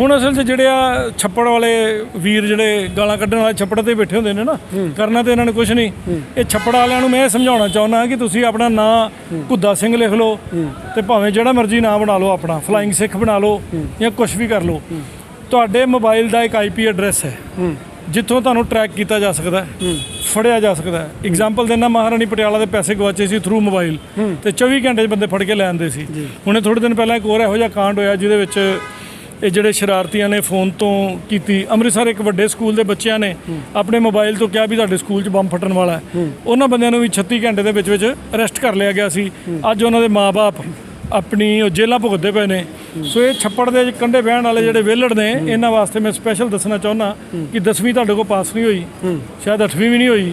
ਹੁਣ ਅਸਲ 'ਚ ਜਿਹੜੇ ਆ ਛੱਪੜ ਵਾਲੇ ਵੀਰ ਜਿਹੜੇ ਗਾਲਾਂ ਕੱਢਣ ਵਾਲੇ ਛੱਪੜ ਤੇ ਬੈਠੇ ਹੁੰਦੇ ਨੇ ਨਾ ਕਰਨਾ ਤੇ ਇਹਨਾਂ ਨੇ ਕੁਝ ਨਹੀਂ। ਇਹ ਛੱਪੜ ਵਾਲਿਆਂ ਨੂੰ ਮੈਂ ਇਹ ਸਮਝਾਉਣਾ ਚਾਹੁੰਦਾ ਕਿ ਤੁਸੀਂ ਆਪਣਾ ਨਾਂ ਘੁੱਦਾ ਸਿੰਘ ਲਿਖ ਲਓ ਤੇ ਭਾਵੇਂ ਜਿਹੜਾ ਮਰਜ਼ੀ ਨਾਂ ਬਣਾ ਲਓ ਆਪਣਾ ਫਲਾਈਂਗ ਸਿੱਖ ਬਣਾ ਲਓ ਜਾਂ ਕੁਝ ਵੀ ਕਰ ਲਓ। ਤੁਹਾਡੇ ਮੋਬਾਈਲ ਦਾ ਇੱਕ ਆਈਪੀ ਐਡਰੈਸ ਹੈ। ਜਿੱਥੋਂ ਤੁਹਾਨੂੰ ਟਰੈਕ ਕੀਤਾ ਜਾ ਸਕਦਾ ਹੈ। ਫੜਿਆ ਜਾ ਸਕਦਾ ਹੈ। ਐਗਜ਼ਾਮਪਲ ਦੇਣਾ ਮਹਾਰਾਣੀ ਪਟਿਆਲਾ ਦੇ ਪੈਸੇ ਗਵਾਚੇ ਸੀ ਥਰੂ ਮੋਬਾਈਲ ਤੇ 24 ਘੰਟੇ 'ਚ ਬੰਦੇ ਫੜ ਕੇ ਲੈ ਆਉਂਦੇ ਸੀ। ਹੁਣੇ ਥੋੜੇ ਦਿਨ ਪਹਿਲਾਂ ਇੱਕ ਹੋਰ ਇਹੋ ਜਿਹਾ ਕਾਂਡ ਹੋਇਆ ਜਿਹਦੇ ਵਿੱਚ ਇਹ ਜਿਹੜੇ ਸ਼ਰਾਰਤੀਆਂ ਨੇ ਫੋਨ ਤੋਂ ਕੀਤੀ ਅੰਮ੍ਰਿਤਸਰ ਇੱਕ ਵੱਡੇ ਸਕੂਲ ਦੇ ਬੱਚਿਆਂ ਨੇ ਆਪਣੇ ਮੋਬਾਈਲ ਤੋਂ ਕਿਹਾ ਵੀ ਤੁਹਾਡੇ ਸਕੂਲ 'ਚ ਬੰਬ ਫਟਣ ਵਾਲਾ ਹੈ। ਉਹਨਾਂ ਬੰਦਿਆਂ ਨੂੰ ਵੀ 36 ਘੰਟੇ ਦੇ ਵਿੱਚ ਵਿੱਚ ਅਰੈਸਟ ਕਰ ਲਿਆ ਗਿਆ ਸੀ। ਅੱਜ ਉਹਨਾਂ ਦੇ ਮਾਪੇ ਆਪਣੀ ਉਹ ਜੇਲ੍ਹਾਂ ਭੁਗਤਦੇ ਪਏ ਨੇ। ਸੋ ਇਹ ਛੱਪੜ ਦੇ ਕੰਢੇ ਬਹਿਣ ਵਾਲੇ ਜਿਹੜੇ ਵਿਹਲੜ ਨੇ ਇਹਨਾਂ ਵਾਸਤੇ ਮੈਂ ਸਪੈਸ਼ਲ ਦੱਸਣਾ ਚਾਹੁੰਦਾ ਕਿ 10ਵੀਂ ਤੁਹਾਡੇ ਕੋਲ ਪਾਸ ਨਹੀਂ ਹੋਈ। ਸ਼ਾਇਦ 8ਵੀਂ ਵੀ ਨਹੀਂ ਹੋਈ।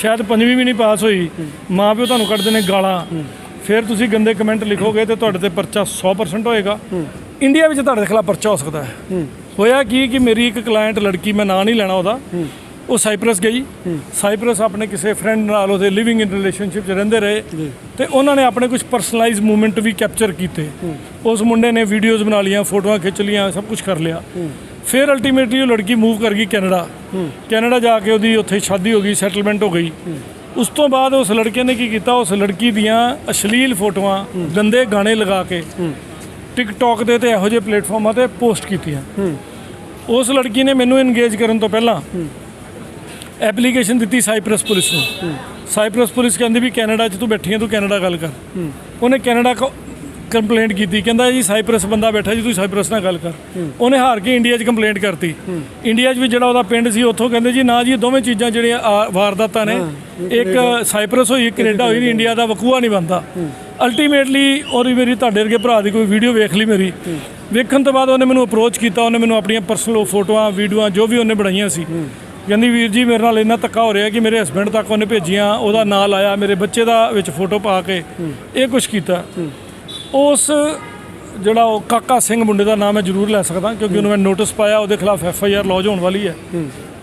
ਸ਼ਾਇਦ 5ਵੀਂ ਵੀ ਨਹੀਂ ਪਾਸ ਹੋਈ। ਮਾਂ ਪਿਓ ਤੁਹਾਨੂੰ ਕੱਢਦੇ ਨੇ ਗਾਲਾਂ। ਫਿਰ ਤੁਸੀਂ ਗੰਦੇ ਕਮੈਂਟ ਲਿਖੋਗੇ ਤੇ ਤੁਹਾਡੇ ਤੇ ਪਰਚਾ 100% ਹੋਏਗਾ। ਇੰਡੀਆ ਵਿੱਚ ਤੁਹਾਡੇ ਖਿਲਾਫ ਪਰਚਾ ਹੋ ਸਕਦਾ ਹੈ। ਹੋਇਆ ਕੀ ਕਿ ਮੇਰੀ ਇੱਕ ਕਲਾਇੰਟ ਲੜਕੀ ਮੈਂ ਨਾਂ ਨਹੀਂ ਲੈਣਾ ਉਹਦਾ। ਉਹ ਸਾਈਪ੍ਰਸ ਗਈ। ਸਾਈਪ੍ਰਸ ਆਪਣੇ ਕਿਸੇ ਫਰੈਂਡ ਨਾਲ ਉਹਦੇ ਲਿਵਿੰਗ ਇਨ ਰਿਲੇਸ਼ਨਸ਼ਿਪ 'ਚ ਰਹਿੰਦੇ ਰਹੇ। ਤੇ ਉਹਨਾਂ ਨੇ ਆਪਣੇ ਕੁਝ ਪਰਸਨਲਾਈਜ਼ ਮੂਵਮੈਂਟ ਵੀ ਕੈਪਚਰ ਕੀਤੇ। ਉਸ ਮੁੰਡੇ ਨੇ ਵੀਡੀਓਜ਼ ਬਣਾ ਲਈਆਂ ਫੋਟੋਆਂ ਖਿੱਚ ਲਈਆਂ ਸਭ ਕੁਝ ਕਰ ਲਿਆ। ਫਿਰ ਅਲਟੀਮੇਟਲੀ ਉਹ ਲੜਕੀ ਮੂਵ ਕਰ ਗਈ ਕੈਨੇਡਾ ਕੈਨੇਡਾ ਜਾ ਕੇ ਉਹਦੀ ਉੱਥੇ ਸ਼ਾਦੀ ਹੋ ਗਈ ਸੈਟਲਮੈਂਟ ਹੋ ਗਈ। ਉਸ ਤੋਂ ਬਾਅਦ ਉਸ ਲੜਕੇ ਨੇ ਕੀ ਕੀਤਾ? ਉਸ ਲੜਕੀ ਦੀਆਂ ਅਸ਼ਲੀਲ ਫੋਟੋਆਂ ਗੰਦੇ ਗਾਣੇ ਲਗਾ ਕੇ ਟਿਕਟੌਕ ਦੇ ਤੇ ਇਹੋ ਜਿਹੇ ਪਲੇਟਫਾਰਮਾਂ ਤੇ ਪੋਸਟ ਕੀਤੀਆਂ। ਉਸ ਲੜਕੀ ਨੇ ਮੈਨੂੰ ਇੰਗੇਜ ਕਰਨ ਤੋਂ ਪਹਿਲਾਂ ਐਪਲੀਕੇਸ਼ਨ ਦਿੱਤੀ ਸਾਈਪ੍ਰਸ ਪੁਲਿਸ ਨੂੰ। ਸਾਈਪ੍ਰਸ ਪੁਲਿਸ ਕਹਿੰਦੀ ਵੀ ਕੈਨੇਡਾ 'ਚ ਤੂੰ ਬੈਠੀ ਹੈ ਤੂੰ ਕੈਨੇਡਾ ਗੱਲ ਕਰ। ਉਹਨੇ ਕੈਨੇਡਾ ਕੰਪਲੇਂਟ ਕੀਤੀ। ਕਹਿੰਦਾ ਜੀ ਸਾਈਪ੍ਰਸ ਬੰਦਾ ਬੈਠਾ ਜੀ ਤੂੰ ਸਾਈਪ੍ਰਸ ਨਾਲ ਗੱਲ ਕਰ। ਉਹਨੇ ਹਾਰ ਕੇ ਇੰਡੀਆ 'ਚ ਕੰਪਲੇਂਟ ਕਰਤੀ। ਇੰਡੀਆ 'ਚ ਵੀ ਜਿਹੜਾ ਉਹਦਾ ਪਿੰਡ ਸੀ ਉੱਥੋਂ ਕਹਿੰਦੇ ਜੀ ਨਾ ਜੀ ਦੋਵੇਂ ਚੀਜ਼ਾਂ ਜਿਹੜੀਆਂ ਵਾਰਦਾਤਾਂ ਨੇ ਇੱਕ ਸਾਈਪ੍ਰਸ ਹੋਈ ਇੱਕ ਕੈਨੇਡਾ ਹੋਈ ਇੰਡੀਆ ਦਾ ਵਕੂਆ ਨਹੀਂ ਬੰਦਾ ਅਲਟੀਮੇਟਲੀ ਔਰ ਮੇਰੀ ਤੁਹਾਡੇ ਵਰਗੇ ਭਰਾ ਦੀ ਕੋਈ ਵੀਡੀਓ ਵੇਖ ਲਈ ਮੇਰੀ। ਵੇਖਣ ਤੋਂ ਬਾਅਦ ਉਹਨੇ ਮੈਨੂੰ ਅਪਰੋਚ ਕੀਤਾ ਉਹਨੇ ਮੈਨੂੰ ਆਪਣੀਆਂ ਪਰਸਨਲ ਫੋਟੋਆਂ ਵੀਡੀਓਆਂ ਜੋ ਵੀ ਉਹਨੇ ਬਣਾਈਆਂ ਸੀ। ਕਹਿੰਦੀ ਵੀਰ ਜੀ ਮੇਰੇ ਨਾਲ ਇੰਨਾ ਧੱਕਾ ਹੋ ਰਿਹਾ ਕਿ ਮੇਰੇ ਹਸਬੰਡ ਤੱਕ ਉਹਨੇ ਭੇਜੀਆਂ ਉਹਦਾ ਨਾਂ ਲਾਇਆ ਮੇਰੇ ਬੱਚੇ ਦਾ ਵਿੱਚ ਫੋਟੋ ਪਾ ਕੇ ਇਹ ਕੁਝ ਕੀਤਾ। ਉਸ ਜਿਹੜਾ ਉਹ ਕਾਕਾ ਸਿੰਘ ਮੁੰਡੇ ਦਾ ਨਾਮ ਮੈਂ ਜ਼ਰੂਰ ਲੈ ਸਕਦਾ ਕਿਉਂਕਿ ਉਹਨੂੰ ਮੈਂ ਨੋਟਿਸ ਪਾਇਆ ਉਹਦੇ ਖਿਲਾਫ ਐਫ ਆਈ ਆਰ ਲੌਜ ਹੋਣ ਵਾਲੀ ਹੈ।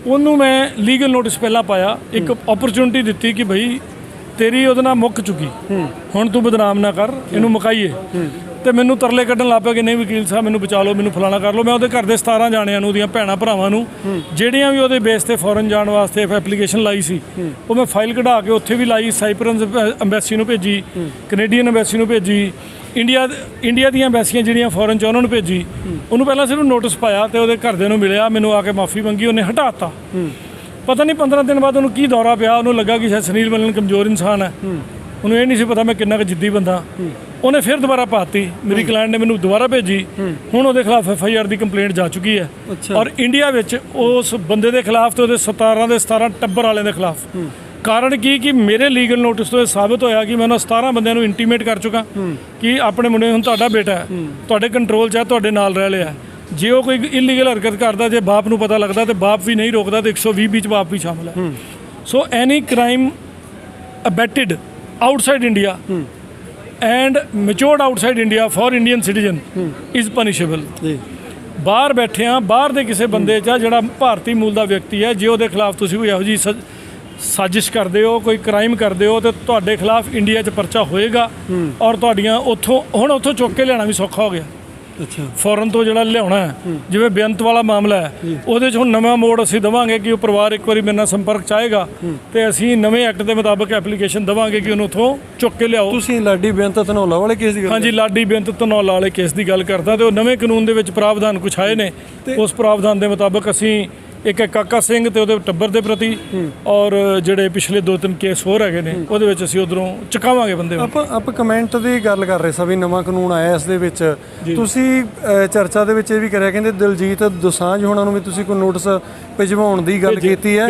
ਉਹਨੂੰ ਮੈਂ ਲੀਗਲ ਨੋਟਿਸ ਪਹਿਲਾਂ ਪਾਇਆ ਇੱਕ ਓਪਰਚੁਨਿਟੀ ਦਿੱਤੀ ਕਿ ਭਈ ਤੇਰੀ ਉਹਦੇ ਨਾਲ ਮੁੱਕ ਚੁੱਕੀ। ਹੁਣ ਤੂੰ ਬਦਨਾਮ ਨਾ ਕਰ ਇਹਨੂੰ ਮੁਕਾਈਏ। ਤੇ ਮੈਨੂੰ ਤਰਲੇ ਕੱਢਣ ਲੱਗ ਪਿਆ ਕਿ ਨਹੀਂ ਵਕੀਲ ਸਾਹਿਬ ਮੈਨੂੰ ਬਚਾ ਲਓ ਮੈਨੂੰ ਫਲਾਣਾ ਕਰ ਲਓ। ਮੈਂ ਉਹਦੇ ਘਰ ਦੇ 17 ਜਾਣਿਆਂ ਨੂੰ ਉਹਦੀਆਂ ਭੈਣਾਂ ਭਰਾਵਾਂ ਨੂੰ ਜਿਹੜੀਆਂ ਵੀ ਉਹਦੇ ਬੇਸ ਤੇ ਫੋਰਨ ਜਾਣ ਵਾਸਤੇ ਐਪਲੀਕੇਸ਼ਨ ਲਾਈ ਸੀ ਉਹ ਮੈਂ ਫਾਈਲ ਕਢਾ ਕੇ ਉੱਥੇ ਵੀ ਲਾਈ ਸਾਈਪਰਸ ਐਮਬੈਸੀ ਨੂੰ ਭੇਜੀ ਕੈਨੇਡੀਅਨ ਐਮਬੈਸੀ ਨੂੰ ਭੇਜੀ ਇੰਡੀਆ ਇੰਡੀਆ ਦੀਆਂ ਐਮਬੈਸੀਆਂ ਜਿਹੜੀਆਂ ਫੋਰਨ ਚ ਉਹਨਾਂ ਨੂੰ ਭੇਜੀ। ਉਹਨੂੰ ਪਹਿਲਾਂ ਸਿਰਫ ਨੋਟਿਸ ਪਾਇਆ ਤੇ ਉਹਦੇ ਘਰਦਿਆਂ ਨੂੰ ਮਿਲਿਆ ਮੈਨੂੰ ਆ ਕੇ ਮਾਫੀ ਮੰਗੀ ਉਹਨੇ ਹਟਾਤਾ। ਪਤਾ ਨਹੀਂ 15 ਦਿਨ ਬਾਅਦ ਉਹਨੂੰ ਕੀ ਦੌਰਾ ਪਿਆ ਉਹਨੂੰ ਲੱਗਾ ਕਿ ਸ਼ਾਇਦ ਸੁਨੀਲ ਮੱਲਨ ਕਮਜ਼ੋਰ ਇਨਸਾਨ ਹੈ। ਉਹਨੂੰ ਇਹ ਨਹੀਂ ਸੀ ਪਤਾ ਮੈਂ ਕਿੰਨਾ ਕੁ ਜਿੱਦੀ ਬੰਦਾ। ਉਹਨੇ ਫਿਰ ਦੁਬਾਰਾ ਪਾਤੀ। ਮੇਰੀ ਕਲਾਇੰਟ ਨੇ ਮੈਨੂੰ ਦੁਬਾਰਾ ਭੇਜੀ। ਹੁਣ ਉਹਦੇ ਖਿਲਾਫ ਐਫ ਆਈ ਆਰ ਦੀ ਕੰਪਲੇਂਟ ਜਾ ਚੁੱਕੀ ਹੈ। ਔਰ ਇੰਡੀਆ ਵਿੱਚ ਉਸ ਬੰਦੇ ਦੇ ਖਿਲਾਫ ਤੇ ਉਹਦੇ 17 ਦੇ 17 ਟੱਬਰ ਵਾਲਿਆਂ ਦੇ ਖਿਲਾਫ। ਕਾਰਨ ਕੀ ਕਿ ਮੇਰੇ ਲੀਗਲ ਨੋਟਿਸ ਤੋਂ ਇਹ ਸਾਬਤ ਹੋਇਆ ਕਿ ਮੈਂ ਉਹਨਾਂ 17 ਬੰਦਿਆਂ ਨੂੰ ਇੰਟੀਮੇਟ ਕਰ ਚੁੱਕਾ ਕਿ ਆਪਣੇ ਮੁੰਡੇ ਹੁਣ ਤੁਹਾਡਾ ਬੇਟਾ ਹੈ। ਤੁਹਾਡੇ ਕੰਟਰੋਲ 'ਚ ਹੈ ਤੁਹਾਡੇ ਨਾਲ ਰਹਿ ਲਿਆ ਜੇ ਉਹ ਕੋਈ ਇਲੀਗਲ ਹਰਕਤ ਕਰਦਾ ਜੇ ਬਾਪ ਨੂੰ ਪਤਾ ਲੱਗਦਾ ਤੇ ਬਾਪ ਵੀ ਨਹੀਂ ਰੋਕਦਾ ਤੇ 120 ਵਿੱਚ ਬਾਪ ਵੀ ਸ਼ਾਮਲ ਹੈ। So any crime abetted outside India and matured outside India for Indian citizen is punishable ਜੀ। ਬਾਹਰ ਬੈਠੇ ਆ ਬਾਹਰ ਦੇ ਕਿਸੇ ਬੰਦੇ 'ਚ ਜਿਹੜਾ ਭਾਰਤੀ ਮੂਲ ਦਾ ਵਿਅਕਤੀ ਹੈ ਜੇ ਉਹਦੇ ਖਿਲਾਫ ਤੁਸੀਂ ਕੋਈ ਇਹੋ ਜੀ ਸਾਜ਼ਿਸ਼ ਕਰਦੇ ਹੋ ਕੋਈ ਕ੍ਰਾਈਮ ਕਰਦੇ ਹੋ ਤੇ ਤੁਹਾਡੇ ਖਿਲਾਫ ਇੰਡੀਆ 'ਚ ਪਰਚਾ ਹੋਏਗਾ ਔਰ ਤੁਹਾਡੀਆਂ ਉੱਥੋਂ ਹੁਣ ਉੱਥੋਂ ਚੁੱਕ ਕੇ ਲਿਆਉਣਾ ਵੀ ਸੌਖਾ ਹੋ ਗਿਆ। ਫੌਰਨ ਤੋਂ ਜਿਹੜਾ ਲਿਆਉਣਾ ਜਿਵੇਂ ਬੇਅੰਤ ਵਾਲਾ ਮਾਮਲਾ ਹੈ ਉਹਦੇ 'ਚ ਹੁਣ ਨਵਾਂ ਮੋੜ ਅਸੀਂ ਦਵਾਂਗੇ ਕਿ ਉਹ ਪਰਿਵਾਰ ਇੱਕ ਵਾਰੀ ਮੇਰੇ ਨਾਲ ਸੰਪਰਕ ਚਾਹੇਗਾ ਤੇ ਅਸੀਂ ਨਵੇਂ ਐਕਟ ਦੇ ਮੁਤਾਬਕ ਐਪਲੀਕੇਸ਼ਨ ਦਵਾਂਗੇ ਕਿ ਉਹਨੂੰ ਉੱਥੋਂ ਚੁੱਕ ਕੇ ਲਿਆਓ। ਤੁਸੀਂ ਲਾਡੀ ਬੇਅੰਤ ਧਨੌਲਾ ਵਾਲੇ ਕੇਸ ਦੀ ਗੱਲ ਹਾਂਜੀ ਲਾਡੀ ਬੇਅੰਤ ਧਨੌਲਾ ਵਾਲੇ ਕੇਸ ਦੀ ਗੱਲ ਕਰਦਾ ਤੇ ਉਹ ਨਵੇਂ ਕਾਨੂੰਨ ਦੇ ਵਿੱਚ ਪ੍ਰਾਵਧਾਨ ਕੁਛ ਆਏ ਨੇ ਉਸ ਪ੍ਰਾਵਧਾਨ ਦੇ ਮੁਤਾਬਕ ਅਸੀਂ ਇੱਕ ਕਾਕਾ ਸਿੰਘ ਤੇ ਉਹਦੇ ਟੱਬਰ ਦੇ ਪ੍ਰਤੀ ਔਰ ਜਿਹੜੇ ਪਿਛਲੇ ਦੋ ਤਿੰਨ ਕੇਸ ਹੋਰ ਹੈਗੇ ਨੇ ਉਹਦੇ ਵਿੱਚ ਅਸੀਂ ਉਧਰੋਂ ਚੁਕਾਵਾਂਗੇ ਬੰਦੇ। ਆਪਾਂ ਆਪਾਂ ਕਮੈਂਟ ਦੀ ਗੱਲ ਕਰ ਰਹੇ ਸੀ ਵੀ ਨਵਾਂ ਕਾਨੂੰਨ ਆਇਆ ਇਸ ਦੇ ਵਿੱਚ। ਤੁਸੀਂ ਚਰਚਾ ਦੇ ਵਿੱਚ ਇਹ ਵੀ ਕਰਿਆ ਕਹਿੰਦੇ ਦਿਲਜੀਤ ਦੋਸਾਂਝ ਹੋਣਾ ਨੂੰ ਵੀ ਤੁਸੀਂ ਕੋਈ ਨੋਟਿਸ ਭਿਜਵਾਉਣ ਦੀ ਗੱਲ ਕੀਤੀ ਹੈ।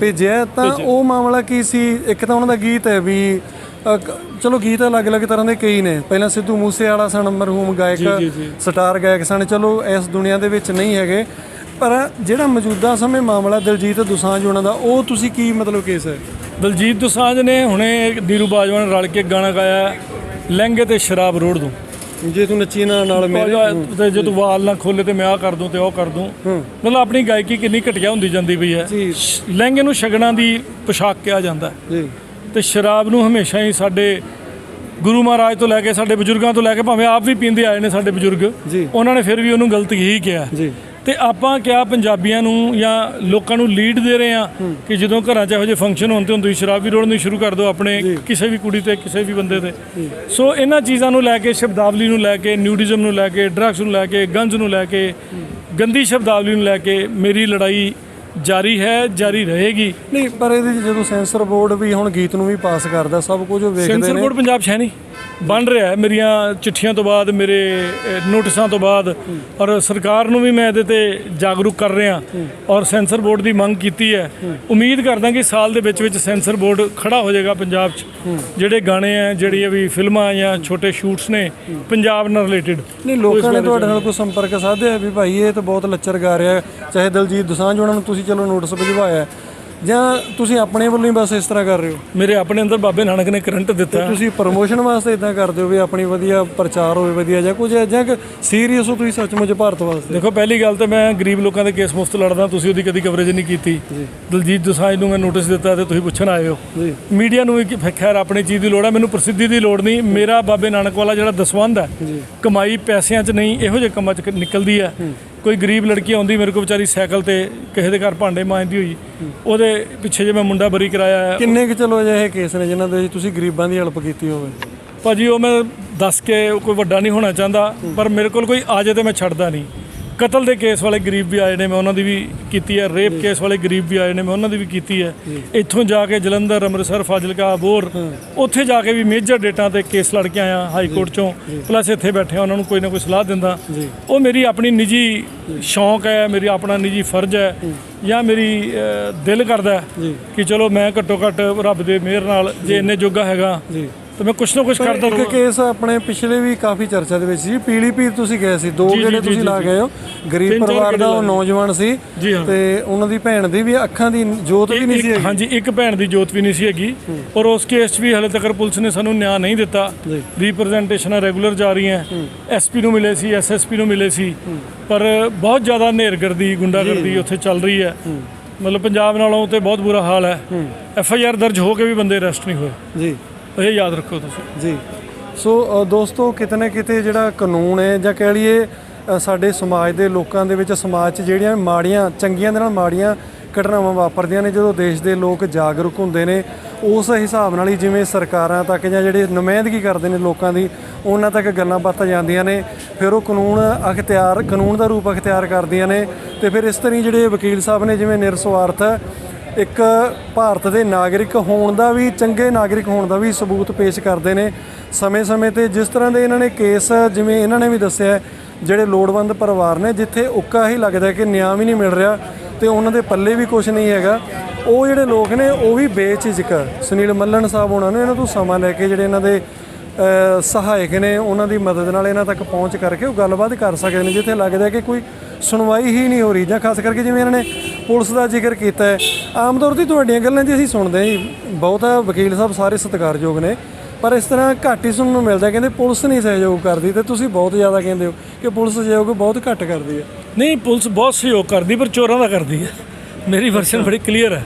ਭੇਜਿਆ ਤਾਂ ਉਹ ਮਾਮਲਾ ਕੀ ਸੀ? ਇੱਕ ਤਾਂ ਉਹਨਾਂ ਦਾ ਗੀਤ ਹੈ ਵੀ ਚਲੋ ਗੀਤ ਅਲੱਗ-ਅਲੱਗ ਤਰ੍ਹਾਂ ਦੇ ਕਈ ਨੇ। ਪਹਿਲਾਂ ਸਿੱਧੂ ਮੂਸੇ ਵਾਲਾ ਸਨ ਮਰਹੂਮ ਗਾਇਕ। ਸਟਾਰ ਗਾਇਕ ਸਨ। ਚਲੋ ਇਸ ਦੁਨੀਆ ਦੇ ਵਿੱਚ ਨਹੀਂ ਹੈਗੇ। ਪਰ ਜਿਹੜਾ ਮੌਜੂਦਾ ਸਮੇਂ ਮਾਮਲਾ ਦਿਲਜੀਤ ਦੋਸਾਂਝ ਹੋਣਾ ਦਾ ਉਹ ਤੁਸੀਂ ਕੀ ਮਤਲਬ ਕੇਸ ਹੈ? ਦਲਜੀਤ ਦੋਸਾਂਝ ਨੇ ਹੁਣੇ ਨੀਰੂ ਬਾਜਵਾ ਨਾਲ ਰਲ ਕੇ ਗਾਣਾ ਗਾਇਆ ਲਹਿੰਗੇ ਤੇ ਸ਼ਰਾਬ ਰੋੜ ਦੂੰ। ਜੇ ਤੂੰ ਨੱਚੀ ਨਾ ਨਾਲ ਮੇਰੇ ਤੇ ਜੇ ਤੂੰ ਵਾਲ ਨਾ ਖੋਲੇ ਤੇ ਮੈਂ ਆ ਕਰ ਦੂੰ ਤੇ ਉਹ ਕਰ ਦੂੰ। ਮਤਲਬ ਆਪਣੀ ਗਾਇਕੀ ਕਿੰਨੀ ਘਟੀਆ ਹੁੰਦੀ ਜਾਂਦੀ ਪਈ ਹੈ। ਲਹਿੰਗੇ ਨੂੰ ਸ਼ਗਨਾਂ ਦੀ ਪੋਸ਼ਾਕ ਕਿਹਾ ਜਾਂਦਾ। ਜੀ। ਤੇ ਸ਼ਰਾਬ ਨੂੰ ਹਮੇਸ਼ਾ ਹੀ ਸਾਡੇ ਗੁਰੂ ਮਹਾਰਾਜ ਤੋਂ ਲੈ ਕੇ ਸਾਡੇ ਬਜ਼ੁਰਗਾਂ ਤੋਂ ਲੈ ਕੇ ਭਾਵੇਂ ਆਪ ਵੀ ਪੀਂਦੇ ਆਏ ਨੇ ਸਾਡੇ ਬਜ਼ੁਰਗ। ਉਹਨਾਂ ਨੇ ਫਿਰ ਵੀ ਉਹਨੂੰ ਗਲਤ ਹੀ ਕਿਹਾ। ਜੀ। ਤੇ ਆਪਾਂ ਕਿਆ ਪੰਜਾਬੀਆਂ ਨੂੰ ਜਾਂ ਲੋਕਾਂ ਨੂੰ ਲੀਡ ਦੇ ਰਹੇ ਆ ਕਿ ਜਦੋਂ ਘਰਾਂ 'ਚ ਇਹੋ ਜਿਹੇ ਫੰਕਸ਼ਨ ਹੁੰਦੇ ਹੁੰਦੇ ਤੁਸੀਂ ਸ਼ਰਾਬ ਵੀ ਰੋੜਨੀ ਸ਼ੁਰੂ ਕਰ ਦਿਓ ਆਪਣੇ ਕਿਸੇ ਵੀ ਕੁੜੀ ਤੇ ਕਿਸੇ ਵੀ ਬੰਦੇ ਤੇ। ਸੋ ਇਹਨਾਂ ਚੀਜ਼ਾਂ ਨੂੰ ਲੈ ਕੇ ਸ਼ਬਦਾਵਲੀ ਨੂੰ ਲੈ ਕੇ ਨਿਊਡਿਜ਼ਮ ਨੂੰ ਲੈ ਕੇ ਡਰੱਗਸ ਨੂੰ ਲੈ ਕੇ ਗੰਜ ਨੂੰ ਲੈ ਕੇ ਗੰਦੀ ਸ਼ਬਦਾਵਲੀ ਨੂੰ ਲੈ ਕੇ ਮੇਰੀ ਲੜਾਈ ਜਾਰੀ ਹੈ ਜਾਰੀ ਰਹੇਗੀ। ਨਹੀਂ ਪਰ ਇਹਦੇ ਜਦੋਂ ਸੈਂਸਰ ਬੋਰਡ ਵੀ ਹੁਣ ਗੀਤ ਨੂੰ ਵੀ ਪਾਸ ਕਰਦਾ ਸਭ ਕੁਝ ਉਹ ਵੇਖਦੇ ਸੈਂਸਰ ਨੇ। ਬੋਰਡ ਪੰਜਾਬ 'ਚ ਹੈ ਨਹੀਂ ਬਣ ਰਿਹਾ ਹੈ। ਮੇਰੀਆਂ ਚਿੱਠੀਆਂ ਤੋਂ ਬਾਅਦ ਮੇਰੇ ਨੋਟਿਸਾਂ ਤੋਂ ਬਾਅਦ ਔਰ ਸਰਕਾਰ ਨੂੰ ਵੀ ਮੈਂ ਇਹਦੇ ਤੇ ਜਾਗਰੂਕ ਕਰ ਰਿਹਾ। ਔਰ ਸੈਂਸਰ ਬੋਰਡ ਦੀ ਮੰਗ ਕੀਤੀ ਹੈ। ਉਮੀਦ ਕਰਦਾ ਕਿ ਸਾਲ ਦੇ ਵਿੱਚ ਵਿੱਚ ਸੈਂਸਰ ਬੋਰਡ ਖੜਾ ਹੋ ਜਾਏਗਾ ਪੰਜਾਬ 'ਚ। ਜਿਹੜੇ ਗਾਣੇ ਆ ਜਿਹੜੀਆਂ ਵੀ ਫਿਲਮਾਂ ਜਾਂ ਛੋਟੇ ਸ਼ੂਟਸ ਨੇ ਪੰਜਾਬ ਨਾਲ ਰਿਲੇਟਡ। ਨਹੀਂ ਲੋਕਾਂ ਨੇ ਤੁਹਾਡੇ ਨਾਲ ਕੋਈ ਸੰਪਰਕ ਸਾਧਿਆ ਵੀ ਭਾਈ ਇਹ ਤਾਂ ਬਹੁਤ ਲੱਚਰ ਗਾ ਰਿਹਾ। ਚਾਹੇ ਦਲਜੀਤ ਦੋਸਾਂਝ ਉਹਨਾਂ ਨੂੰ ਤੁਸੀਂ ਚਲੋ ਨੋਟਿਸ ਭਿਜਵਾਇਆ। ਜਾਂ ਤੁਸੀਂ ਆਪਣੇ ਵੱਲੋਂ ਹੀ ਬਸ ਇਸ ਤਰ੍ਹਾਂ ਕਰ ਰਹੇ ਹੋ? ਮੇਰੇ ਆਪਣੇ ਅੰਦਰ ਬਾਬੇ ਨਾਨਕ ਨੇ ਕਰੰਟ ਦਿੱਤਾ। ਤੁਸੀਂ ਪ੍ਰੋਮੋਸ਼ਨ ਵਾਸਤੇ ਇਦਾਂ ਕਰਦੇ ਹੋ ਵੀ ਆਪਣੀ ਵਧੀਆ ਪ੍ਰਚਾਰ ਹੋਵੇ ਵਧੀਆ ਜਾਂ ਕੁਝ ਜਾਂ ਕਿ ਸੀਰੀਅਸ ਹੋ ਤੁਸੀਂ ਸੱਚਮੁੱਚ ਭਾਰਤ ਵਾਸਤੇ? ਦੇਖੋ ਪਹਿਲੀ ਗੱਲ ਤਾਂ ਮੈਂ ਗਰੀਬ ਲੋਕਾਂ ਦੇ ਕੇਸ ਮੁਫਤ ਲੜਦਾ ਤੁਸੀਂ ਉਹਦੀ ਕਦੀ ਕਵਰੇਜ ਨਹੀਂ ਕੀਤੀ। ਦਲਜੀਤ ਦੋਸਾਂਝ ਨੂੰ ਮੈਂ ਨੋਟਿਸ ਦਿੱਤਾ ਤੇ ਤੁਸੀਂ ਪੁੱਛਣ ਆਏ ਹੋ। ਮੀਡੀਆ ਨੂੰ ਵੀ ਕਿ ਖੈਰ ਆਪਣੀ ਚੀਜ਼ ਦੀ ਲੋੜ ਹੈ ਮੈਨੂੰ ਪ੍ਰਸਿੱਧੀ ਦੀ ਲੋੜ ਨਹੀਂ। ਮੇਰਾ ਬਾਬੇ ਨਾਨਕ ਵਾਲਾ ਜਿਹੜਾ ਦਸਵੰਧ ਹੈ ਕਮਾਈ ਪੈਸਿਆਂ 'ਚ ਨਹੀਂ ਇਹੋ ਜਿਹੇ ਕੰਮਾਂ 'ਚ ਨਿਕਲਦੀ ਹੈ। ਕੋਈ ਗਰੀਬ ਲੜਕੀ ਆਉਂਦੀ ਮੇਰੇ ਕੋਲ ਵਿਚਾਰੀ ਸਾਈਕਲ ਤੇ ਕਿਸੇ ਦੇ ਘਰ ਭਾਂਡੇ ਮਾਂਜਦੀ ਹੋਈ ਉਹਦੇ ਪਿੱਛੇ ਜੇ ਮੈਂ ਮੁੰਡਾ ਬਰੀ ਕਰਾਇਆ। ਕਿੰਨੇ ਕੁ ਚਲੋ ਅਜਿਹੇ ਕੇਸ ਨੇ ਜਿਨ੍ਹਾਂ ਦੇ ਤੁਸੀਂ ਗਰੀਬਾਂ ਦੀ ਹੈਲਪ ਕੀਤੀ ਹੋਵੇ? ਭਾਜੀ ਉਹ ਮੈਂ ਦੱਸ ਕੇ ਕੋਈ ਵੱਡਾ ਨਹੀਂ ਹੋਣਾ ਚਾਹੁੰਦਾ ਪਰ ਮੇਰੇ ਕੋਲ ਕੋਈ ਆ ਜਾਏ ਤੇ ਮੈਂ ਛੱਡਦਾ ਨਹੀਂ। ਕਤਲ ਦੇ ਕੇਸ ਵਾਲੇ ਗਰੀਬ ਵੀ ਆਏ ਨੇ ਮੈਂ ਉਹਨਾਂ ਦੀ ਵੀ ਕੀਤੀ ਹੈ ਰੇਪ ਕੇਸ ਵਾਲੇ ਗਰੀਬ ਵੀ ਆਏ ਨੇ ਮੈਂ ਉਹਨਾਂ ਦੀ ਵੀ ਕੀਤੀ ਹੈ। ਇੱਥੋਂ ਜਾ ਕੇ ਜਲੰਧਰ ਅੰਮ੍ਰਿਤਸਰ ਫਾਜ਼ਿਲਕਾ ਅਬੋਰ ਉੱਥੇ ਜਾ ਕੇ ਵੀ ਮੇਜਰ ਡੇਟਾਂ ਤੇ ਕੇਸ ਲੜ ਕੇ ਆਇਆ ਹਾਈ ਕੋਰਟ ਚੋਂ। ਪਲੱਸ ਇੱਥੇ ਬੈਠੇ ਉਹਨਾਂ ਨੂੰ ਕੋਈ ਨਾ ਕੋਈ ਸਲਾਹ ਦਿੰਦਾ। ਉਹ ਮੇਰੀ ਆਪਣੀ ਨਿੱਜੀ ਸ਼ੌਂਕ ਹੈ ਮੇਰੀ ਆਪਣਾ ਨਿੱਜੀ ਫਰਜ਼ ਹੈ ਜਾਂ। ਮੇਰੀ ਦਿਲ ਕਰਦਾ ਕਿ ਚਲੋ ਮੈਂ ਘੱਟੋ ਘੱਟ ਰੱਬ ਦੇ ਮਿਹਰ ਨਾਲ ਜੇ ਇੰਨੇ ਜੋਗਾ ਹੈਗਾ ਤਾਂ ਮੈਂ ਕੁਛ ਨਾ ਕੁਛ ਕਰਦਾ ਇੱਕ ਰਹੂੰਗਾ ਕੇਸ ਆਪਣੇ ਪਿਛਲੇ ਵੀ ਕਾਫੀ ਚਰਚਾ ਦੇ ਵਿੱਚ ਸੀ। ਪੀਲੀ ਪੀਰ ਤੁਸੀਂ ਗਏ ਸੀ। ਦੋ ਜੀ, ਗੇੜੇ ਜੀ, ਤੁਸੀਂ ਜੀ, ਲਾ ਜੀ। ਗਏ ਹੋ ਗਰੀਬ ਤਿੰਨ ਚਾਰ ਪਰਿਵਾਰ ਗੇੜੇ ਦਾ ਉਹ ਲਾਏ। ਨੌਜਵਾਨ ਸੀ ਜੀ ਹਾਂ। ਤੇ ਉਹਨਾਂ ਦੀ ਭੈਣ ਦੀ ਵੀ ਅੱਖਾਂ ਦੀ ਜੋਤ ਵੀ ਨਹੀਂ ਸੀ ਇੱਕ- ਹੈਗੀ। ਹਾਂਜੀ ਇੱਕ ਭੈਣ ਦੀ ਜੋਤ ਵੀ ਨਹੀਂ ਸੀ ਹੈਗੀ। ਔਰ ਉਸ ਕੇਸ 'ਚ ਵੀ ਹਲੇ ਤੱਕ ਪੁਲਿਸ ਨੇ ਸਾਨੂੰ ਨਿਆਂ ਨਹੀਂ ਦਿੱਤਾ। ਜੀ। ਰਿਪਰੈਜ਼ੈਂਟੇਸ਼ਨਾਂ ਰੈਗੂਲਰ ਜਾ ਰਹੀਆਂ। ਐਸਪੀ ਨੂੰ ਮਿਲੇ ਸੀ ਐਸਐਸਪੀ ਨੂੰ ਮਿਲੇ ਸੀ। ਪਰ ਬਹੁਤ ਜ਼ਿਆਦਾ ਨੇਰਗਰਦੀ ਗੁੰਡਾਗਰਦੀ ਉੱਥੇ ਚੱਲ ਰਹੀ ਹੈ। ਮਤਲਬ ਪੰਜਾਬ ਨਾਲੋਂ ਤੇ ਬਹੁਤ ਬੁਰਾ ਹਾਲ ਹੈ। ਐਫ ਆਈ ਆਰ ਦਰਜ ਹੋ ਕੇ ਵੀ ਬੰਦੇ ਅਰੈਸਟ ਨਹੀਂ ਹੋਏ। ਜੀ। ਇਹ ਯਾਦ ਰੱਖੋ ਤੁਸੀਂ। ਜੀ। ਸੋ ਅ, ਦੋਸਤੋ ਕਿਤੇ ਨਾ ਕਿਤੇ ਜਿਹੜਾ ਕਾਨੂੰਨ ਹੈ ਜਾਂ ਕਹਿ ਲਈਏ ਅ, ਸਾਡੇ ਸਮਾਜ ਦੇ ਲੋਕਾਂ ਦੇ ਵਿੱਚ ਸਮਾਜ 'ਚ ਜਿਹੜੀਆਂ ਮਾੜੀਆਂ ਚੰਗੀਆਂ ਦੇ ਨਾਲ ਮਾੜੀਆਂ ਘਟਨਾਵਾਂ ਵਾਪਰਦੀਆਂ ਨੇ ਜਦੋਂ ਦੇਸ਼ ਦੇ ਲੋਕ ਜਾਗਰੂਕ ਹੁੰਦੇ ਨੇ ਉਸ ਹਿਸਾਬ ਨਾਲ ਹੀ ਜਿਵੇਂ ਸਰਕਾਰਾਂ ਤੱਕ ਜਾਂ ਜਿਹੜੇ ਨੁਮਾਇੰਦਗੀ ਕਰਦੇ ਨੇ ਲੋਕਾਂ ਦੀ ਉਹਨਾਂ ਤੱਕ ਗੱਲਾਂ ਬਾਤਾਂ ਜਾਂਦੀਆਂ ਨੇ ਫਿਰ ਉਹ ਕਾਨੂੰਨ ਅਖਤਿਆਰ ਕਾਨੂੰਨ ਦਾ ਰੂਪ ਅਖਤਿਆਰ ਕਰਦੀਆਂ ਨੇ ਤੇ ਫਿਰ ਇਸ ਤਰ੍ਹਾਂ ਹੀ ਜਿਹੜੇ ਵਕੀਲ ਸਾਹਿਬ ਨੇ ਜਿਵੇਂ ਨਿਰਸਵਾਰਥ ਇੱਕ ਭਾਰਤ ਦੇ ਨਾਗਰਿਕ ਹੋਣ ਦਾ ਵੀ, ਚੰਗੇ ਨਾਗਰਿਕ ਹੋਣ ਦਾ ਵੀ ਸਬੂਤ ਪੇਸ਼ ਕਰਦੇ ਨੇ। ਸਮੇਂ-ਸਮੇਂ ਤੇ ਜਿਸ ਤਰ੍ਹਾਂ ਦੇ ਇਹਨਾਂ ਨੇ ਕੇਸ, ਜਿਵੇਂ ਇਹਨਾਂ ਨੇ ਵੀ ਦੱਸਿਆ ਜਿਹੜੇ ਲੋੜਵੰਦ ਪਰਿਵਾਰ ਨੇ, ਜਿੱਥੇ ਉੱਕਾ ਹੀ ਲੱਗਦਾ ਕਿ ਨਿਆਂ ਵੀ ਨਹੀਂ ਮਿਲ ਰਿਹਾ ਤੇ ਉਹਨਾਂ ਦੇ ਪੱਲੇ ਵੀ ਕੁਝ ਨਹੀਂ ਹੈਗਾ। ਉਹ ਜਿਹੜੇ ਲੋਕ ਨੇ, ਉਹ ਵੀ ਬੇਚਿਜਕ ਸੁਨੀਲ ਮੱਲਣ ਸਾਹਿਬ ਉਹਨਾਂ ਨੇ, ਇਹਨਾਂ ਤੋਂ ਸਮਾਂ ਲੈ ਕੇ ਜਿਹੜੇ ਇਹਨਾਂ ਦੇ ਸਹਾਇਕ ਨੇ, ਉਹਨਾਂ ਦੀ ਮਦਦ ਨਾਲ ਇਹਨਾਂ ਤੱਕ ਪਹੁੰਚ ਕਰਕੇ ਉਹ ਗੱਲਬਾਤ ਕਰ ਸਕਦੇ ਨੇ, ਜਿੱਥੇ ਲੱਗਦਾ ਕਿ ਕੋਈ ਸੁਣਵਾਈ ਹੀ ਨਹੀਂ ਹੋ ਰਹੀ ਜਾਂ ਖਾਸ ਕਰਕੇ ਜਿਵੇਂ ਇਹਨਾਂ ਨੇ ਪੁਲਿਸ ਦਾ ਜ਼ਿਕਰ ਕੀਤਾ ਹੈ। ਆਮ ਤੌਰ ਤੇ ਤੁਹਾਡੀਆਂ ਗੱਲਾਂ ਜੀ ਅਸੀਂ ਸੁਣਦੇ ਹਾਂ ਜੀ। ਬਹੁਤਾ ਵਕੀਲ ਸਾਹਿਬ ਸਾਰੇ ਸਤਿਕਾਰਯੋਗ ਨੇ। ਪਰ ਇਸ ਤਰ੍ਹਾਂ ਘੱਟ ਹੀ ਸੁਣਨ ਨੂੰ ਮਿਲਦਾ ਕਹਿੰਦੇ ਪੁਲਿਸ ਨਹੀਂ ਸਹਿਯੋਗ ਕਰਦੀ ਤੇ ਤੁਸੀਂ ਬਹੁਤ ਜ਼ਿਆਦਾ ਕਹਿੰਦੇ ਹੋ ਕਿ ਪੁਲਿਸ ਸਹਿਯੋਗ ਬਹੁਤ ਘੱਟ ਕਰਦੀ ਹੈ। ਨਹੀਂ ਪੁਲਿਸ ਬਹੁਤ ਸਹਿਯੋਗ ਕਰਦੀ ਪਰ ਚੋਰਾਂ ਦਾ ਕਰਦੀ ਹੈ। ਮੇਰੀ ਵਰਸ਼ਨ ਬੜੀ ਕਲੀਅਰ ਹੈ।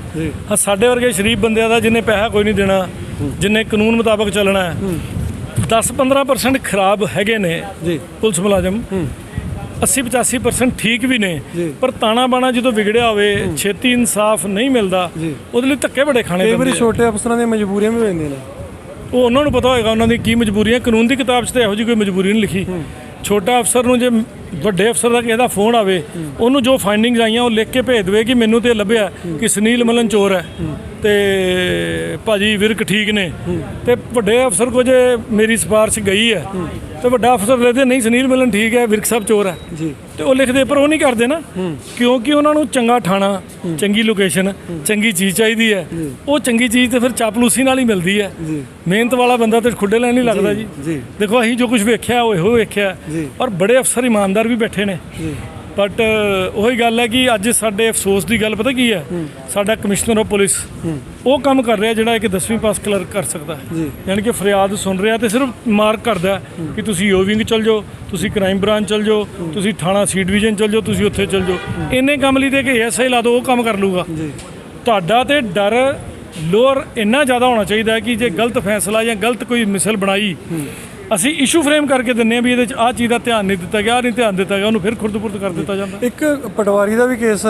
ਹਾਂ ਸਾਡੇ ਵਰਗੇ ਸ਼ਰੀਫ ਬੰਦਿਆਂ ਦਾ ਜਿੰਨੇ ਪੈਸਾ ਕੋਈ ਨਹੀਂ ਦੇਣਾ ਜਿੰਨੇ ਕਾਨੂੰਨ ਮੁਤਾਬਕ ਚੱਲਣਾ ਹੈ। 10-15% ਖਰਾਬ ਹੈਗੇ ਨੇ ਜੀ। ਪੁਲਿਸ ਮੁਲਾਜ਼ਮ। 80-85% ਠੀਕ ਵੀ ਨੇ। ਪਰ ਤਾਣਾ ਬਾਣਾ ਜਦੋਂ ਵਿਗੜਿਆ ਹੋਵੇ ਛੇਤੀ ਇਨਸਾਫ ਨਹੀਂ ਮਿਲਦਾ। ਉਹਦੇ ਲਈ ਧੱਕੇ ਬੜੇ ਖਾਣੇ ਕਈ ਪੈਂਦੇ ਵਾਰੀ ਆ। ਛੋਟੇ ਅਫਸਰਾਂ ਦੀਆਂ ਮਜਬੂਰੀਆਂ ਵੀ ਹੋ ਜਾਂਦੀਆਂ ਨੇ। ਉਹ ਉਹਨਾਂ ਨੂੰ ਪਤਾ ਹੋਏਗਾ ਉਹਨਾਂ ਦੀ ਕੀ ਮਜਬੂਰੀਆਂ ਕਾਨੂੰਨ ਦੀ ਕਿਤਾਬ 'ਚ ਤਾਂ ਇਹੋ ਜਿਹੀ ਕੋਈ ਮਜਬੂਰੀ ਨਹੀਂ ਲਿਖੀ। ਛੋਟਾ ਅਫਸਰ ਨੂੰ ਜੇ ਵੱਡੇ ਅਫਸਰ ਦਾ ਕਿਸੇ ਦਾ ਫੋਨ ਆਵੇ ਉਹਨੂੰ ਜੋ ਫਾਈਂਡਿੰਗਸ ਆਈਆਂ ਉਹ ਲਿਖ ਕੇ ਭੇਜ ਦੇਵੇ ਕਿ ਮੈਨੂੰ ਤੇ ਲੱਭਿਆ ਕਿ ਸੁਨੀਲ ਮਲਨ ਚੋਰ ਹੈ ਤੇ ਭਾਜੀ ਵਿਰਕ ਠੀਕ ਨੇ। ਤੇ ਵੱਡੇ ਅਫਸਰ ਕੋ ਜੇ ਮੇਰੀ ਸਿਫਾਰਿਸ਼ ਗਈ ਹੈ। ਤੇ ਵੱਡਾ ਅਫਸਰ ਲੈਦੇ ਨਹੀਂ ਸੁਨੀਲ ਮਲਨ ਠੀਕ ਹੈ ਵਿਰਕ ਸਾਹਿਬ ਚੋਰ ਹੈ। ਜੀ। ਤੇ ਉਹ ਲਿਖਦੇ ਪਰ ਉਹ ਨਹੀਂ ਕਰਦੇ ਨਾ। ਕਿਉਂਕਿ ਉਹਨਾਂ ਨੂੰ ਚੰਗਾ ਠਾਣਾ ਚੰਗੀ ਲੋਕੇਸ਼ਨ ਚੰਗੀ ਚੀਜ਼ ਚਾਹੀਦੀ ਹੈ। ਉਹ ਚੰਗੀ ਚੀਜ਼ ਤੇ ਫਿਰ ਚਾਪਲੂਸੀ ਨਾਲ ਹੀ ਮਿਲਦੀ ਹੈ। ਮਿਹਨਤ ਵਾਲਾ ਬੰਦਾ ਤੇ ਖੁੱਡੇ ਲੈਣ ਨਹੀਂ ਲੱਗਦਾ ਜੀ। ਦੇਖੋ ਅਸੀਂ ਜੋ ਕੁਝ ਵੇਖਿਆ ਉਹ ਇਹੋ ਵੇਖਿਆ। ਔਰ ਬੜੇ ਅਫਸਰ ਇਮਾਨਦਾਰ ਵੀ ਬੈਠੇ ਨੇ। ਬਟ ਉਹੀ ਗੱਲ ਹੈ ਕਿ ਅੱਜ ਸਾਡੇ ਅਫਸੋਸ ਦੀ ਗੱਲ ਪਤਾ ਕੀ ਹੈ? ਸਾਡਾ ਕਮਿਸ਼ਨਰ ਆਫ ਪੁਲਿਸ। ਉਹ ਕੰਮ ਕਰ ਰਿਹਾ ਜਿਹੜਾ ਇੱਕ 10ਵੀਂ ਪਾਸ ਕਲਰਕ ਕਰ ਸਕਦਾ ਹੈ। ਯਾਨੀ ਕਿ ਫਰਿਆਦ ਸੁਣ ਰਿਹਾ ਤੇ ਸਿਰਫ ਮਾਰਕ ਕਰਦਾ ਕਿ ਤੁਸੀਂ ਯੋ ਵਿੰਗ ਚਲ ਜਾਓ ਤੁਸੀਂ ਕ੍ਰਾਈਮ ਬ੍ਰਾਂਚ ਚਲ ਜਾਓ ਤੁਸੀਂ ਥਾਣਾ ਸੀ ਡਿਵੀਜ਼ਨ ਚਲ ਜਾਓ ਤੁਸੀਂ ਉੱਥੇ ਚਲ ਜਾਓ। ਇੰਨੇ ਕੰਮ ਲਈ ਤੇ ਕਿ ਐਸਆਈ ਲਾ ਦਿਓ ਉਹ ਕੰਮ ਕਰ ਲੂਗਾ ਤੁਹਾਡਾ ਤੇ ਡਰ ਲੋਅਰ ਇੰਨਾ ਜ਼ਿਆਦਾ ਹੋਣਾ ਚਾਹੀਦਾ ਕਿ ਜੇ ਗਲਤ ਫੈਸਲਾ ਜਾਂ ਗਲਤ ਕੋਈ ਮਿਸਲ ਬਣਾਈ ਅਸੀਂ ਇਸ਼ੂ ਫਰੇਮ ਕਰਕੇ ਦਿੰਨੇ ਆ ਵੀ ਇਹਦੇ ਚ ਆਹ ਚੀਜ਼ ਦਾ ਧਿਆਨ ਨਹੀਂ ਦਿੱਤਾ ਗਿਆ ਨਹੀਂ ਧਿਆਨ ਦਿੱਤਾ ਗਿਆ ਉਹਨੂੰ ਫਿਰ ਖੁਰਦ-ਪੁਰਦ ਕਰ ਦਿੱਤਾ ਜਾਂਦਾ। ਇੱਕ ਪਟਵਾਰੀ ਦਾ ਵੀ ਕੇਸ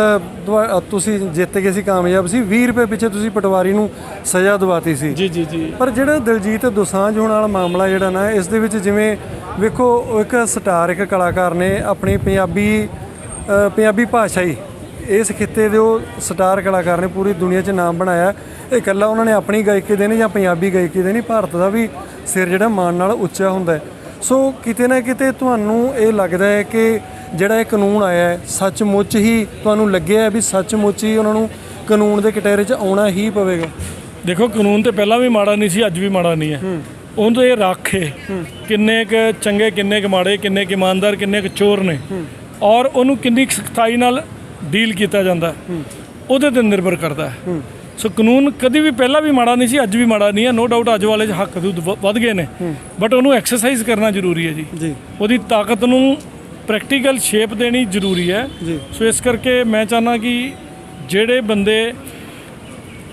ਦੁਆ- ਤੁਸੀਂ ਜਿੱਤ ਗਏ ਸੀ ਕਾਮਯਾਬ ਸੀ 20 ਰੁਪਏ ਪਿੱਛੇ ਤੁਸੀਂ ਪਟਵਾਰੀ ਨੂੰ ਸਜ਼ਾ ਦਵਾਤੀ ਸੀ। ਜੀ ਜੀ ਜੀ। ਪਰ ਜਿਹੜਾ ਦਿਲਜੀਤ ਦੋਸਾਂਝ ਹੋਣ ਵਾਲਾ ਮਾਮਲਾ ਜਿਹੜਾ ਨਾ ਇਸ ਦੇ ਵਿੱਚ ਜਿਵੇਂ ਵੇਖੋ ਉਹ ਇੱਕ ਸਟਾਰ ਇੱਕ ਕਲਾਕਾਰ ਨੇ ਆਪਣੀ ਪੰਜਾਬੀ ਅ, ਪੰਜਾਬੀ ਭਾਸ਼ਾ ਹੀ ਇਸ ਖਿੱਤੇ ਦੇ ਉਹ ਸਟਾਰ ਕਲਾਕਾਰ ਨੇ ਪੂਰੀ ਦੁਨੀਆ 'ਚ ਨਾਮ ਬਣਾਇਆ। ਇਹ ਇਕੱਲਾ ਉਹਨਾਂ ਨੇ ਆਪਣੀ ਗਾਇਕੀ ਦੇ ਨਹੀਂ ਜਾਂ ਪੰਜਾਬੀ ਗਾਇਕੀ ਦੇ ਨਹੀਂ ਭਾਰਤ ਦਾ ਵੀ ਸਿਰ ਜਿਹੜਾ ਮਾਣ ਨਾਲ ਉੱਚਾ ਹੁੰਦਾ ਹੈ। ਸੋ ਕਿਤੇ ਨਾ ਕਿਤੇ ਤੁਹਾਨੂੰ ਇਹ ਲੱਗਦਾ ਹੈ ਕਿ ਜਿਹੜਾ ਇਹ ਕਾਨੂੰਨ ਆਇਆ ਹੈ ਸੱਚਮੁੱਚ ਹੀ ਤੁਹਾਨੂੰ ਲੱਗਿਆ ਵੀ ਸੱਚਮੁੱਚ ਹੀ ਉਹਨਾਂ ਨੂੰ ਕਾਨੂੰਨ ਦੇ ਕਟਹਿਰੇ 'ਚ ਆਉਣਾ ਹੀ ਪਵੇਗਾ। ਦੇਖੋ ਕਾਨੂੰਨ ਤੇ ਪਹਿਲਾਂ ਵੀ ਮਾੜਾ ਨਹੀਂ ਸੀ ਅੱਜ ਵੀ ਮਾੜਾ ਨਹੀਂ ਹੈ। ਉਹਨੂੰ ਤਾਂ ਇਹ ਰੱਖ ਹੈ। ਕਿੰਨੇ ਕ ਚੰਗੇ ਕਿੰਨੇ ਕ ਮਾੜੇ ਕਿੰਨੇ ਕ ਇਮਾਨਦਾਰ ਕਿੰਨੇ ਕ ਚੋਰ ਨੇ। ਔਰ ਉਹਨੂੰ ਕਿੰਨੀ ਸਖਤਾਈ ਨਾਲ ਡੀਲ ਕੀਤਾ ਜਾਂਦਾ ਹੈ, ਉਹਦੇ ਤੇ ਨਿਰਭਰ ਕਰਦਾ ਹੈ। ਸੋ ਕਾਨੂੰਨ ਕਦੀ ਵੀ ਪਹਿਲਾਂ ਵੀ ਮਾੜਾ ਨਹੀਂ ਸੀ ਅੱਜ ਵੀ ਮਾੜਾ ਨਹੀਂ ਹੈ। ਨੋ ਡਾਊਟ ਅੱਜ ਵਾਲੇ 'ਚ ਹੱਕ ਵੱਧ ਗਏ ਨੇ। ਬਟ ਉਹਨੂੰ ਐਕਸਰਸਾਈਜ਼ ਕਰਨਾ ਜ਼ਰੂਰੀ ਹੈ ਜੀ। ਉਹਦੀ ਤਾਕਤ ਨੂੰ ਪ੍ਰੈਕਟੀਕਲ ਸ਼ੇਪ ਦੇਣੀ ਜ਼ਰੂਰੀ ਹੈ। ਸੋ ਇਸ ਕਰਕੇ ਮੈਂ ਚਾਹਨਾ ਕਿ ਜਿਹੜੇ ਬੰਦੇ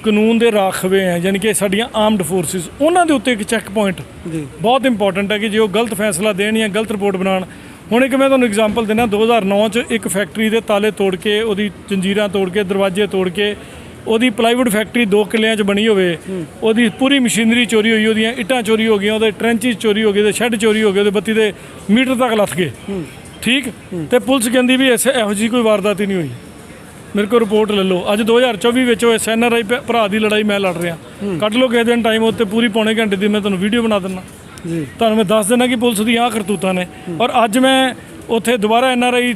ਕਾਨੂੰਨ ਦੇ ਰਾਖਵੇਂ ਹੈ ਯਾਨੀ ਕਿ ਸਾਡੀਆਂ ਆਰਮਡ ਫੋਰਸਿਸ ਉਹਨਾਂ ਦੇ ਉੱਤੇ ਇੱਕ ਚੈੱਕ ਪੁਆਇੰਟ ਜੀ। ਬਹੁਤ ਇੰਪੋਰਟੈਂਟ ਹੈ ਕਿ ਜੇ ਉਹ ਗਲਤ ਫੈਸਲਾ ਦੇਣ ਜਾਂ ਗਲਤ ਰਿਪੋਰਟ ਬਣਾਉਣ। ਹੁਣ ਇੱਕ ਮੈਂ ਤੁਹਾਨੂੰ ਐਗਜ਼ਾਮਪਲ ਦਿੰਦਾ 2009 ਚ ਇੱਕ ਫੈਕਟਰੀ ਦੇ ਤਾਲੇ ਤੋੜ ਕੇ ਉਹਦੀ ਜੰਜੀਰਾਂ ਤੋੜ ਕੇ ਦਰਵਾਜ਼ੇ ਤੋੜ ਕੇ ਉਹਦੀ ਪਲਾਈਵੁੱਡ ਫੈਕਟਰੀ ਦੋ ਕਿੱਲਿਆਂ 'ਚ ਬਣੀ ਹੋਵੇ ਉਹਦੀ ਪੂਰੀ ਮਸ਼ੀਨਰੀ ਚੋਰੀ ਹੋਈ ਉਹਦੀਆਂ ਇੱਟਾਂ ਚੋਰੀ ਹੋ ਗਈਆਂ ਉਹਦੇ ਟ੍ਰੈਂਚਿਸ ਚੋਰੀ ਹੋ ਗਏ ਉਹਦੇ ਸ਼ੈੱਡ ਚੋਰੀ ਹੋ ਗਏ ਉਹਦੇ ਬੱਤੀ ਦੇ ਮੀਟਰ ਤੱਕ ਲੱਥ ਗਏ। ਠੀਕ? ਤੇ ਪੁਲਿਸ ਕਹਿੰਦੀ ਵੀ ਐਸੇ ਇਹੋ ਜਿਹੀ ਕੋਈ ਵਾਰਦਾਤ ਹੀ ਨਹੀਂ ਹੋਈ। ਮੇਰੇ ਕੋਲ ਰਿਪੋਰਟ ਲੈ ਲਓ। ਅੱਜ 2024 ਵਿੱਚ ਉਹ ਐਨਆਰਆਈ ਭਰਾ ਦੀ ਲੜਾਈ ਮੈਂ ਲੜ ਰਿਹਾ। ਕੱਢ ਲਓ ਕਿਸੇ ਦਿਨ ਟਾਈਮ ਉੱਤੇ ਪੂਰੀ ਪੌਣੇ ਘੰਟੇ ਦੀ ਮੈਂ ਤੁਹਾਨੂੰ ਵੀਡੀਓ ਬਣਾ ਦਿੰਦਾ। ਜੀ। ਤੁਹਾਨੂੰ ਮੈਂ ਦੱਸ ਦਿੰਦਾ ਕਿ ਪੁਲਿਸ ਦੀਆਂ ਕਰਤੂਤਾਂ ਨੇ। ਔਰ ਅੱਜ ਮੈਂ ਉੱਥੇ ਦੁਬਾਰਾ ਐਨਆਰਆਈ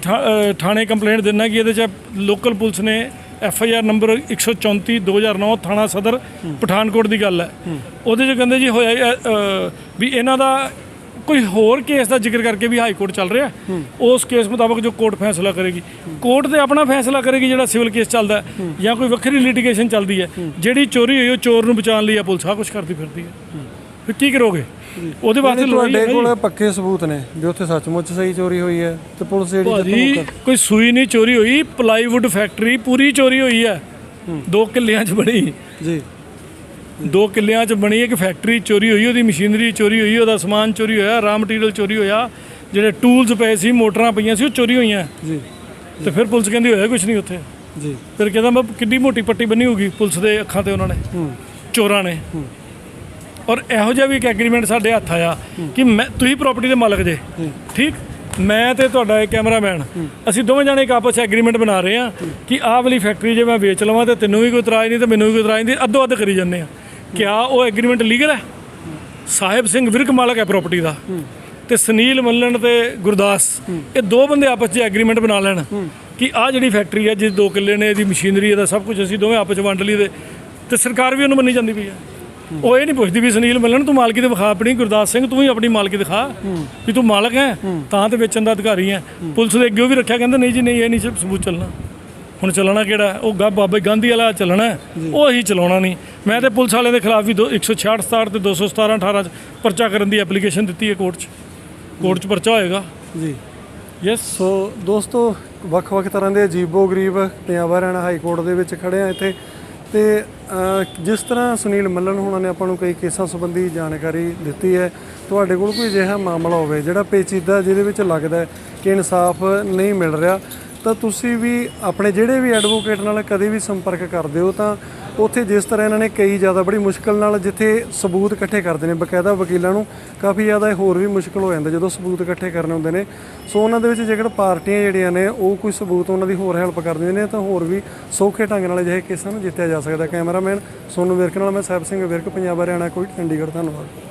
ਥਾਣੇ ਕੰਪਲੇਂਟ ਦਿੰਦਾ ਕਿ ਇਹਦੇ ਚ ਲੋਕਲ ਪੁਲਿਸ ਨੇ ਐਫ ਆਈ ਆਰ ਨੰਬਰ 134 2009 ਥਾਣਾ ਸਦਰ ਪਠਾਨਕੋਟ ਦੀ ਗੱਲ ਹੈ। ਉਹਦੇ ਚ ਕਹਿੰਦੇ ਜੀ ਹੋਇਆ ਵੀ ਇਹਨਾਂ ਦਾ ਕੋਈ ਹੋਰ ਕੇਸ ਦਾ ਜ਼ਿਕਰ ਕਰਕੇ ਵੀ ਹਾਈ ਕੋਰਟ ਚੱਲ ਰਿਹਾ ਉਸ ਕੇਸ ਮੁਤਾਬਕ ਜੋ ਕੋਰਟ ਫੈਸਲਾ ਕਰੇਗੀ। ਕੋਰਟ ਤੇ ਆਪਣਾ ਫੈਸਲਾ ਕਰੇਗੀ ਜਿਹੜਾ ਸਿਵਲ ਕੇਸ ਚੱਲਦਾ ਜਾਂ ਕੋਈ ਵੱਖਰੀ ਲਿਟੀਗੇਸ਼ਨ ਚੱਲਦੀ ਹੈ। ਜਿਹੜੀ ਚੋਰੀ ਹੋਈ ਉਹ ਚੋਰ ਨੂੰ ਬਚਾਉਣ ਲਈ ਆ ਪੁਲਿਸ ਆ ਕੁਝ ਕਰਦੀ ਫਿਰਦੀ ਹੈ। ਫਿਰ ਕੀ ਕਰੋਗੇ? ਉਹਦੇ ਵਾਸਤੇ ਲੜਾਈ ਤੁਹਾਡੇ। ਕੋਲ ਪੱਕੇ ਸਬੂਤ ਨੇ ਵੀ ਉੱਥੇ ਸੱਚਮੁੱਚ ਸਹੀ ਚੋਰੀ ਹੋਈ ਹੈ ਤੇ ਪੁਲਿਸ ਜਿਹੜੀ ਭਾਜੀ ਕੋਈ ਸੂਈ ਨਹੀਂ ਚੋਰੀ ਹੋਈ ਪਲਾਈਵੁੱਡ ਫੈਕਟਰੀ ਪੂਰੀ ਚੋਰੀ ਹੋਈ ਹੈ। ਦੋ ਕਿੱਲਿਆਂ 'ਚ ਬਣੀ। ਜੀ। ਦੋ ਕਿੱਲਿਆਂ 'ਚ ਬਣੀ ਇੱਕ ਫੈਕਟਰੀ ਚੋਰੀ ਹੋਈ ਉਹਦੀ ਮਸ਼ੀਨਰੀ ਚੋਰੀ ਹੋਈ ਉਹਦਾ ਸਮਾਨ ਚੋਰੀ ਹੋਇਆ ਰਾ ਮਟੀਰੀਅਲ ਚੋਰੀ ਹੋਇਆ। ਜਿਹੜੇ ਟੂਲਸ ਪਏ ਸੀ ਮੋਟਰਾਂ ਪਈਆਂ ਸੀ ਉਹ ਚੋਰੀ ਹੋਈਆਂ। ਜੀ। ਤੇ ਫਿਰ ਪੁਲਿਸ ਕਹਿੰਦੀ ਹੋਇਆ ਕੁਝ ਨਹੀਂ ਉੱਥੇ। ਜੀ। ਫਿਰ ਕਹਿੰਦਾ ਮੈਂ ਕਿੰਨੀ ਮੋਟੀ ਪੱਟੀ ਬੰਨੀ ਹੋਗੀ ਪੁਲਿਸ ਦੇ ਅੱਖਾਂ ਤੇ ਉਹਨਾਂ ਨੇ। ਚੋਰਾਂ ਨੇ। ਔਰ ਇਹੋ ਜਿਹਾ ਵੀ ਇੱਕ ਐਗਰੀਮੈਂਟ ਸਾਡੇ ਹੱਥ ਆਇਆ ਕਿ ਮੈਂ ਤੁਸੀਂ ਪ੍ਰਾਪਰਟੀ ਦੇ ਮਾਲਕ ਜੇ। ਠੀਕ? ਮੈਂ ਤੇ ਤੁਹਾਡਾ ਇਹ ਕੈਮਰਾਮੈਨ ਅਸੀਂ ਦੋਵੇਂ ਜਾਣੇ ਇੱਕ ਆਪਸ ਵਿੱਚ ਐਗਰੀਮੈਂਟ ਬਣਾ ਰਹੇ ਹਾਂ ਕਿ ਆਹ ਵਾਲੀ ਫੈਕਟਰੀ ਜੇ ਮੈਂ ਵੇਚ ਲਵਾਂ ਤੇ ਤੈਨੂੰ ਵੀ ਕੋਈ ਇਤਰਾਜ਼ ਨਹੀਂ ਤੇ ਮੈਨੂੰ ਵੀ ਕੋਈ ਇਤਰਾਜ਼ ਨਹੀਂ ਅੱਧੋ ਅੱਧ ਕਰੀ ਜਾਂਦੇ ਆ ਕਿਆ ਉਹ ਐਗਰੀਮੈਂਟ ਲੀਗਲ ਹੈ? ਸਾਹਿਬ ਸਿੰਘ ਵਿਰਕ ਮਾਲਕ ਹੈ ਪ੍ਰਾਪਰਟੀ ਦਾ। ਤੇ ਸੁਨੀਲ ਮੱਲਣ ਤੇ ਗੁਰਦਾਸ। ਇਹ ਦੋ ਬੰਦੇ ਆਪਸ 'ਚ ਐਗਰੀਮੈਂਟ ਬਣਾ ਲੈਣ ਕਿ ਆਹ ਜਿਹੜੀ ਫੈਕਟਰੀ ਹੈ ਜਿਸ ਦੋ ਕਿੱਲੇ ਨੇ ਇਹਦੀ ਮਸ਼ੀਨਰੀ ਇਹਦਾ ਸਭ ਕੁਝ ਅਸੀਂ ਦੋਵੇਂ ਆਪਸ 'ਚ ਵੰਡ ਲਈ ਤੇ ਸਰਕਾਰ ਵੀ ਉਹਨੂੰ ਮੰਨੀ ਜਾਂਦੀ ਪਈ ਹੈ। ਉਹ ਇਹ ਨਹੀਂ ਪੁੱਛਦੀ ਵੀ ਸੁਨੀਲ ਮੱਲਣ ਤੂੰ ਮਾਲਕੀ ਤੇ ਵਿਖਾ ਆਪਣੀ ਗੁਰਦਾਸ ਸਿੰਘ ਤੂੰ ਵੀ ਆਪਣੀ ਮਾਲਕੀ ਦਿਖਾ ਵੀ ਤੂੰ ਮਾਲਕ ਹੈ ਤਾਂ ਤੇ ਵੇਚਣ ਦਾ ਅਧਿਕਾਰੀ ਹੈ। ਪੁਲਿਸ ਦੇ ਅੱਗੇ ਉਹ ਵੀ ਰੱਖਿਆ ਕਹਿੰਦਾ ਨਹੀਂ ਜੀ ਨਹੀਂ ਇਹ ਨਹੀਂ ਸਿਰਫ ਸਬੂਤ ਚੱਲਣਾ। ਹੁਣ ਚੱਲਣਾ ਕਿਹੜਾ ਹੈ? ਉਹ ਗਾ ਬਾਬਾ ਗਾਂਧੀ ਵਾਲਾ ਚੱਲਣਾ ਹੈ। ਉਹ ਅਸੀਂ ਚਲਾਉਣਾ ਨਹੀਂ। ਮੈਂ ਤੇ ਪੁਲਿਸ ਵਾਲਿਆਂ ਦੇ ਖਿਲਾਫ ਵੀ ਦੋ- 166 67 ਤੇ 217 18 ਚ ਪਰਚਾ ਕਰਨ ਦੀ ਐਪਲੀਕੇਸ਼ਨ ਦਿੱਤੀ ਹੈ ਕੋਰਟ 'ਚ। ਕੋਰਟ 'ਚ ਪਰਚਾ ਹੋਏਗਾ। ਜੀ। ਯੈਸ ਸੋ ਦੋਸਤੋ ਵੱਖ-ਵੱਖ ਤਰ੍ਹਾਂ ਦੇ ਅਜੀਬੋ-ਗਰੀਬ ਪੰਜਾਬ ਹਰਿਆਣਾ ਹਾਈ ਕੋਰਟ ਦੇ ਵਿੱਚ ਖੜੇ ਆ ਇੱਥੇ। ਤੇ ਜਿਸ ਤਰ੍ਹਾਂ ਸੁਨੀਲ ਮੱਲਨ ਹੋਣਾ ਨੇ ਆਪਾਂ ਨੂੰ ਕਈ ਕੇਸਾਂ ਸੰਬੰਧੀ ਜਾਣਕਾਰੀ ਦਿੱਤੀ ਹੈ, ਤੁਹਾਡੇ ਕੋਲ ਕੋਈ ਅਜਿਹਾ ਮਾਮਲਾ ਹੋਵੇ ਜਿਹੜਾ ਪੇਚੀਦਾ ਜਿਹਦੇ ਵਿੱਚ ਲੱਗਦਾ ਕਿ ਇਨਸਾਫ ਨਹੀਂ ਮਿਲ ਰਿਹਾ, ਤਾਂ ਤੁਸੀਂ ਵੀ ਆਪਣੇ ਜਿਹੜੇ ਵੀ ਐਡਵੋਕੇਟ ਨਾਲ ਕਦੇ ਵੀ ਸੰਪਰਕ ਕਰਦੇ ਹੋ ਤਾਂ ਉੱਥੇ ਜਿਸ ਤਰ੍ਹਾਂ ਇਹਨਾਂ ਨੇ ਕਈ ਜ਼ਿਆਦਾ ਬੜੀ ਮੁਸ਼ਕਲ ਨਾਲ ਜਿੱਥੇ ਸਬੂਤ ਇਕੱਠੇ ਕਰਦੇ ਨੇ ਬਕਾਇਦਾ ਵਕੀਲਾਂ ਨੂੰ, ਕਾਫੀ ਜ਼ਿਆਦਾ ਹੋਰ ਵੀ ਮੁਸ਼ਕਲ ਹੋ ਜਾਂਦਾ ਜਦੋਂ ਸਬੂਤ ਇਕੱਠੇ ਕਰਨੇ ਹੁੰਦੇ ਨੇ। ਸੋ ਉਹਨਾਂ ਦੇ ਵਿੱਚ ਜੇਕਰ ਪਾਰਟੀਆਂ ਜਿਹੜੀਆਂ ਨੇ, ਉਹ ਕੋਈ ਸਬੂਤ ਉਹਨਾਂ ਦੀ ਹੋਰ ਹੈਲਪ ਕਰਦੀਆਂ ਨੇ ਤਾਂ ਹੋਰ ਵੀ ਸੌਖੇ ਢੰਗ ਨਾਲ ਅਜਿਹੇ ਕੇਸਾਂ ਨੂੰ ਜਿੱਤਿਆ ਜਾ ਸਕਦਾ। ਕੈਮਰਾਮੈਨ ਸੋਨੂ ਵਿਰਕ ਨਾਲ ਮੈਂ ਸਾਹਿਬ ਸਿੰਘ ਵਿਰਕ, ਪੰਜਾਬ, ਹਰਿਆਣਾ, ਕੋਈ ਚੰਡੀਗੜ੍ਹ, ਧੰਨਵਾਦ।